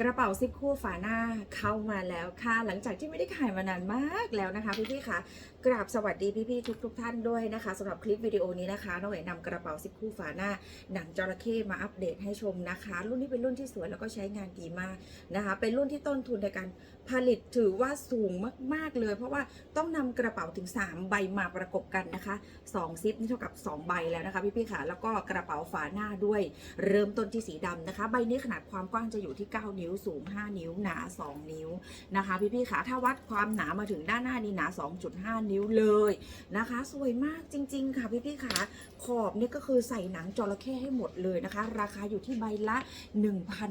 กระเป๋าซิปคู่ฝาหน้าเข้ามาแล้วค่ะ หลังจากที่ไม่ได้ขายมานานมากแล้วนะคะพี่ๆค่ะกราบสวัสดีพี่ๆทุกๆท่านด้วยนะคะสำหรับคลิปวิดีโอนี้นะคะน้องเอ๋นำกระเป๋าซิปคู่ฝาหน้า หนังจระเข้มาอัปเดตให้ชมนะคะ รุ่นนี้เป็นรุ่นที่สวยแล้วก็ใช้งานดีมากนะคะ เป็นรุ่นที่ต้นทุนในการผลิตถือว่าสูงมากๆเลย เพราะว่าต้องนำกระเป๋าถึง 3 ใบมาประกบกันนะคะ2ซิปนี่เท่ากับ 2 ใบแล้วนะคะพี่ๆค่ะแล้วก็กระเป๋าฝาหน้าด้วย เริ่มต้นที่สีดำนะคะ ใบนี้ขนาดความกว้างจะอยู่ที่ 9 นิ้วสูง 5 นิ้วหนา 2 นิ้วนะคะ พี่ๆค่ะถ้าวัดความหนามาถึงด้านหน้านี่หนา 2.5 นิ้วเลยนะคะ สวยมากจริง ๆ ค่ะพี่ๆค่ะขอบนี่ก็คือใส่หนังจระเข้ให้หมดเลยนะคะ ราคาอยู่ที่ใบละ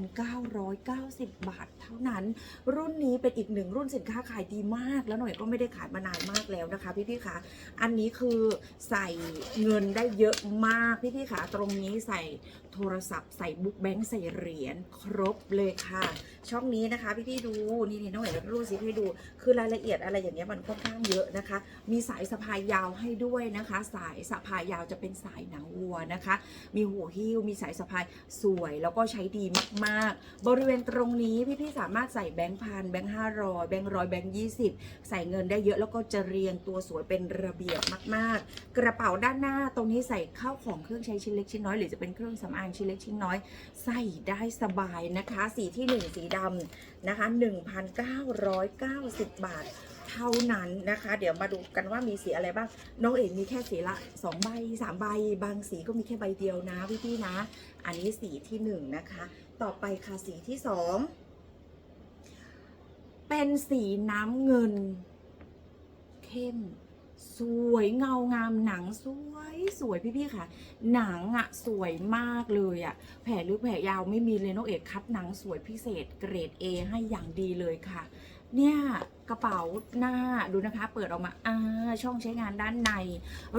1,990 บาทเท่านั้น รุ่นนี้เป็นอีกหนึ่งรุ่นสินค้าขายดีมาก แล้วหน่อยก็ไม่ได้ขายมานานมากแล้วนะคะ พี่ๆค่ะอันนี้คือใส่เงินได้เยอะมากพี่ๆค่ะตรงนี้ใส่โทรศัพท์ใส่บุ๊กแบงค์ใส่เหรียญครบเลยค่ะช่องนี้นะคะ พี่ๆดูนี่นี่น้องเอ๋รูดซิให้ดู คือรายละเอียดอะไรอย่างเงี้ยมันค่อนข้างเยอะนะคะ มีสายสะพายยาวให้ด้วยนะคะ สายสะพายยาวจะเป็นสายหนังวัวนะคะ มีหัวหิ้วมีสายสะพายสวยแล้วก็ใช้ดีมากๆ บริเวณตรงนี้พี่ๆสามารถใส่แบงค์พันแบงค์ห้าร้อยแบงค์ร้อยแบงค์ยี่สิบใส่เงินได้เยอะแล้วก็จะเรียงตัวสวยเป็นระเบียบมาก ๆ กระเป๋าด้านหน้าตรงนี้ใส่ข้าวของเครื่องใช้ชิ้นเล็กชิ้นน้อยหรือจะเป็นเครื่องสำอางชิ้นเล็กชิ้นน้อย ใส่ได้สบายนะคะ สีที่1สีดำนะคะ 1,990 บาท เท่านั้นนะคะ เดี๋ยวมาดูกันว่ามีสีอะไรบ้าง น้องเอกมีแค่สีละ 2 ใบ 3 ใบ บางสีก็มีแค่ใบเดียวนะพี่ๆนะ อันนี้สีที่ 1 นะคะ ต่อไปค่ะสีที่ 2 เป็นสีน้ำเงินเข้ม สวยเงางามหนังสวยสวยพี่ๆค่ะ หนังอะสวยมากเลยอะแผลลึกแผลยาวไม่มีเลยน้องเอกคัดหนังสวยพิเศษเกรด A ให้อย่างดีเลยค่ะ เนี่ยกระเป๋าหน้าดูนะคะ เปิดออกมาอ่าช่องใช้งานด้านใน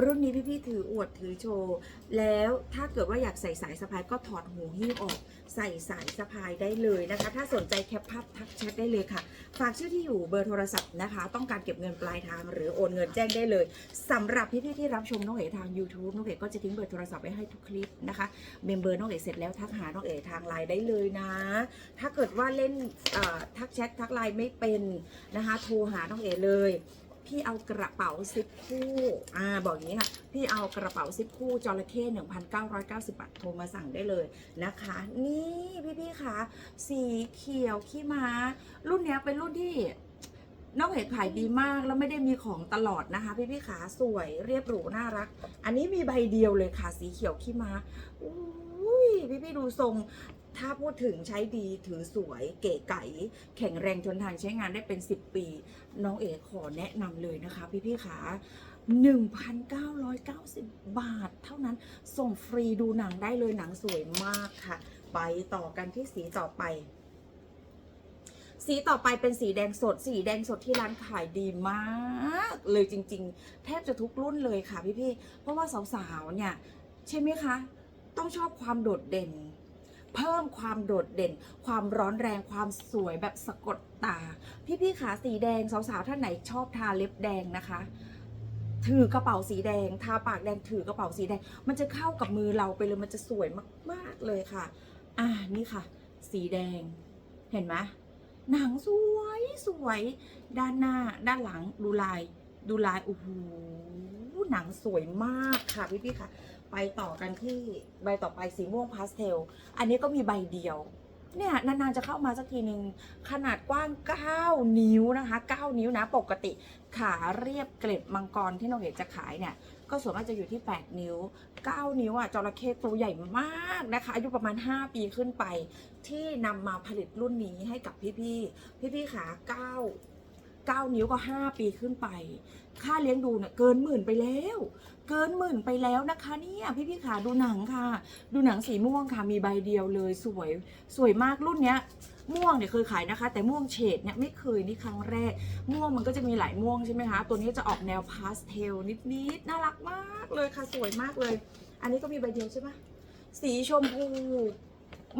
รุ่นนี้พี่ๆถืออวดถือโชว์ แล้วถ้าเกิดว่าอยากใส่สายสะพายก็ถอดหูหิ้วออกใส่สายสะพายได้เลยนะคะ ถ้าสนใจแคปภาพทักแชทได้เลยค่ะ ฝากชื่อที่อยู่เบอร์โทรศัพท์นะคะ ต้องการเก็บเงินปลายทาง หรือโอนเงินแจ้งได้เลยสำหรับพี่ๆที่รับชมน้องเอ๋ทาง YouTube น้องเอ๋ก็จะทิ้งเบอร์โทรศัพท์ไว้ให้ทุกคลิปนะคะเมมเบอร์น้องเอ๋เสร็จแล้วทักหาน้องเอ๋ทางไลน์ได้เลยนะ ถ้าเกิดว่าเล่นทักแชททักไลน์ไม่เป็นนะคะโทรหาน้องเอ๋เลย พี่เอากระเป๋าซิปคู่อ่าบอกอย่างนี้ค่ะพี่เอากระเป๋าซิปคู่จระเข้1,990 บาทโทรมาสั่งได้เลยนะคะ นี่พี่ๆคะสีเขียวขี้ม้า รุ่นนี้เป็นรุ่นที่น้องเห็นขายดีมากแล้วไม่ได้มีของตลอดนะคะ พี่พี่ขาสวยเรียบหรูน่ารัก อันนี้มีใบเดียวเลยค่ะสีเขียวขี้ม้าอุ้ยพี่พี่ดูทรง ถ้าพูดถึงใช้ดีถือสวยเก๋ไก๋แข็งแรงทนทานใช้งานได้เป็น 10 ปี น้องเอ๋ขอแนะนำเลยนะคะ พี่พี่ๆขา1,990 บาท เท่านั้นส่งฟรีดูหนังได้เลยหนังสวยมากค่ะ ไปต่อกันที่สีต่อไปสีต่อไปเป็นสีแดงสด สีแดงสดที่ร้านขายดีมาก เลยจริง ๆ แทบจะทุกรุ่นเลยค่ะพี่ๆเพราะว่าสาวๆเนี่ย ใช่ไหมคะ ต้องชอบความโดดเด่น เพิ่มความโดดเด่น ความร้อนแรงความสวยแบบสะกดตา พี่ๆขาสีแดงสาวๆท่านไหนชอบทาเล็บแดงนะคะถือกระเป๋าสีแดง ทาปากแดงถือกระเป๋าสีแดง มันจะเข้ากับมือเราไปเลยมันจะสวยมากๆเลยค่ะ อ่านี่ค่ะ สีแดง เห็นไหมหนังสวยสวย ด้านหน้า ด้านหลังดูลาย ดูลายโอ้โหหนังสวยมากค่ะพี่พี่ๆค่ะ ไปต่อกันที่ใบต่อไปสีม่วงพาสเทล อันนี้ก็มีใบเดียว เนี่ยนานๆจะเข้ามาสักทีหนึ่งขนาดกว้าง 9 นิ้วนะคะ 9 นิ้วนะ ปกติขาเรียบเกล็ดมังกรที่น้องเห็นจะขายเนี่ย ก็ส่วนมากจะอยู่ที่ 8 นิ้ว 9 นิ้วอะจระเข้ตัวใหญ่มากนะคะ อายุประมาณ 5 ปีขึ้นไป ที่นำมาผลิตรุ่นนี้ให้กับพี่ๆ พี่ๆขา9 9 นิ้วก็ 5 ปีขึ้นไป ค่าเลี้ยงดูเนี่ยเกินหมื่นไปแล้ว เกินหมื่นไปแล้วนะคะเนี่ยพี่ๆขาดูหนังค่ะ ดูหนังสีม่วงค่ะมีใบเดียวเลยสวยสวยมากรุ่นเนี้ยม่วงเนี่ยเคยขายนะคะ แต่ม่วงเฉดเนี่ยไม่เคยนี่ครั้งแรก ม่วงมันก็จะมีหลายม่วงใช่ไหมคะ ตัวนี้จะออกแนวพาสเทลนิดๆน่ารักมากเลยค่ะสวยมากเลย อันนี้ก็มีใบเดียวใช่ปะสีชมพู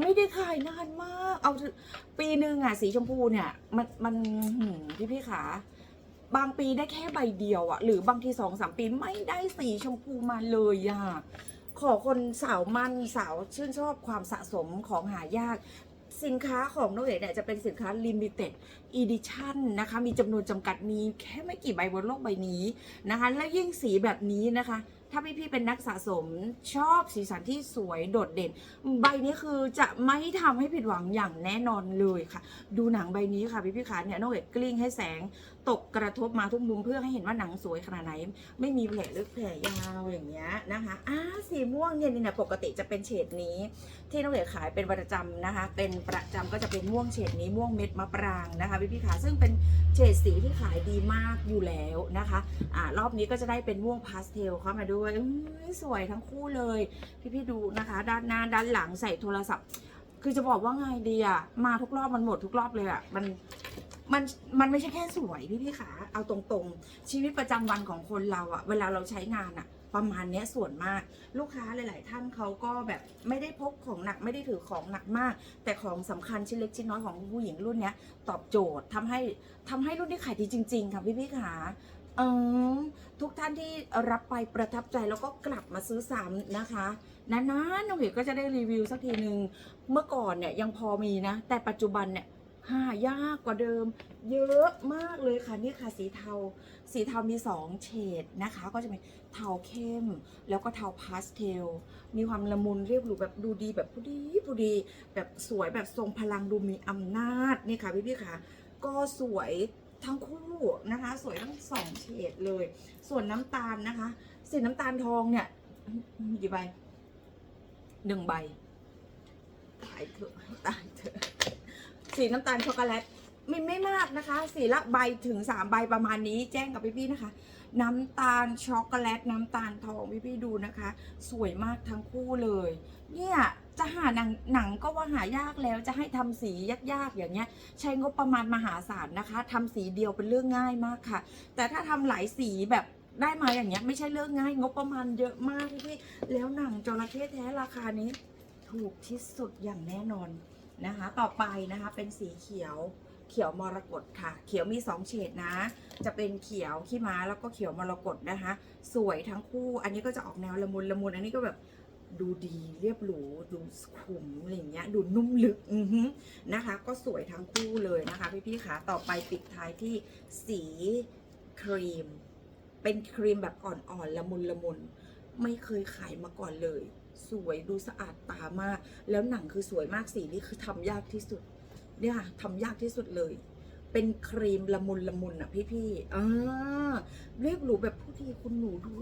ไม่ได้ขายนานมาก เอาปีหนึ่งอะสีชมพูเนี่ย มันมันพี่พี่ๆขา บางปีได้แค่ใบเดียวอะหรือบางทีสองสามปีไม่ได้สีชมพูมาเลยอะขอคนสาวมั่นสาวชื่นชอบความสะสมของหายาก สินค้าของน้องเอ๋เนี่ยจะเป็นสินค้า limited edition นะคะ มีจำนวนจำกัดมีแค่ไม่กี่ใบบนโลกใบนี้นะคะ และยิ่งสีแบบนี้นะคะ ถ้าพี่พี่ๆเป็นนักสะสมชอบสีสันที่สวยโดดเด่น ใบนี้คือจะไม่ทำให้ผิดหวังอย่างแน่นอนเลยค่ะ ดูหนังใบนี้ค่ะพี่พี่ขาเนี่ยน้องเอกกลิ้งให้แสง ตกกระทบมาทุกมุมเพื่อให้เห็นว่าหนังสวยขนาดไหน ไม่มีแผลลึกแผลยาวอย่างเงี้ยนะคะอ่าสีม่วงเนี่ยนี่นะปกติจะเป็นเฉดนี้ ที่น้องเอขายเป็นประจำนะคะ เป็นประจำก็จะเป็นม่วงเฉดนี้ม่วงเม็ดมะปรางนะคะพี่พี่ขาซึ่งเป็นเฉดสีที่ขายดีมากอยู่แล้วนะคะอ่ารอบนี้ก็จะได้เป็นม่วงพาสเทลเข้ามาด้วยอื้อสวยทั้งคู่เลย พี่พี่ดูนะคะ ด้านหน้าด้านหลังใส่โทรศัพท์ คือจะบอกว่าไงดีอะมาทุกรอบมันหมดทุกรอบเลยอะมัน มันมันไม่ใช่แค่สวยพี่พี่ขาเอาตรงๆ ชีวิตประจำวันของคนเราอะเวลาเราใช้งานอะประมาณเนี้ยส่วนมาก ลูกค้าหลาย ๆ ท่านเขาก็แบบไม่ได้พกของหนักไม่ได้ถือของหนักมาก แต่ของสำคัญชิ้นเล็กชิ้นน้อยของผู้หญิงรุ่นเนี้ยตอบโจทย์ทำให้ทำให้รุ่นนี้ขายดีจริง ๆ ค่ะพี่พี่ขาเออทุกท่านที่รับไปประทับใจแล้วก็กลับมาซื้อซ้ำนะคะนานๆน้องเอ๋ก็จะได้รีวิวสักทีหนึ่งเมื่อก่อนเนี่ยยังพอมีนะ แต่ปัจจุบันเนี่ย หายากกว่าเดิม เยอะมากเลยค่ะนี่ค่ะสีเทา สีเทามีสองเฉดนะคะ ก็จะเป็นเทาเข้ม แล้วก็เทาพาสเทล มีความละมุนเรียบหรูแบบดูดีแบบผู้ดีผู้ดี แบบสวยแบบทรงพลังดูมีอำนาจนี่ค่ะพี่พี่ๆค่ะ ก็สวยทั้งคู่นะคะ สวยทั้งสองเฉดเลย ส่วนน้ำตาลนะคะ สีน้ำตาลทองเนี่ยมีกี่ใบหนึ่งใบ ตายเถอะตายเถอะ สีน้ำตาลช็อกโกแลตไมีไม่มากนะคะ สีละใบถึงสามใบประมาณนี้แจ้งกับพี่ๆนะคะ น้ำตาลช็อกโกแลตน้ำตาลทองพี่ๆดูนะคะ สวยมากทั้งคู่เลย เนี่ยจะหาหนังหนังก็ว่าหายากแล้วจะให้ทำสียากๆอย่างเงี้ย ใช้งบประมาณมหาศาลนะคะทำสีเดียวเป็นเรื่องง่ายมากค่ะ แต่ถ้าทำหลายสีแบบได้มาอย่างเงี้ยไม่ใช่เรื่องง่าย งบประมาณเยอะมากพี่ๆแล้วหนังจระเข้แท้ราคานี้ ถูกที่สุดอย่างแน่นอน นะคะ ต่อไปนะคะเป็นสีเขียวเขียวมรกตค่ะ เขียวมีสองเฉดนะ จะเป็นเขียวขี้ม้าแล้วก็เขียวมรกตนะคะ สวยทั้งคู่ อันนี้ก็จะออกแนวละมุนละมุน อันนี้ก็แบบดูดีเรียบหรูดูขุมอะไรเงี้ย ดูนุ่มลึกอือฮึนะคะ ก็สวยทั้งคู่เลยนะคะพี่ๆขาต่อไปปิดท้ายที่สีครีม เป็นครีมแบบอ่อนๆละมุนละมุน ไม่เคยขายมาก่อนเลย สวยดูสะอาดตามาก แล้วหนังคือสวยมากสีนี้คือทำยากที่สุด เนี่ยค่ะทำยากที่สุดเลย เป็นครีมละมุนละมุนอะพี่ๆอ่าเรียบหรูแบบผู้ดีคุณหนูดู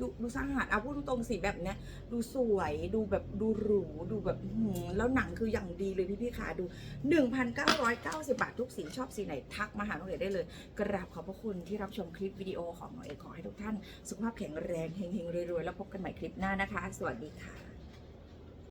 ดูดูสะอาดเอาพูดตรงๆสีแบบเนี้ย ดูสวยดูแบบดูหรูดูแบบหือแล้วหนังคืออย่างดีเลยพี่ๆขาดู 1,990 บาททุกสีชอบสีไหนทักมาหาน้องเอ๋ได้เลย กราบขอบพระคุณที่รับชมคลิปวิดีโอของน้องเอ๋ขอให้ทุกท่าน สุขภาพแข็งแรงเฮงๆรวยๆแล้วพบกันใหม่คลิปหน้านะคะ สวัสดีค่ะ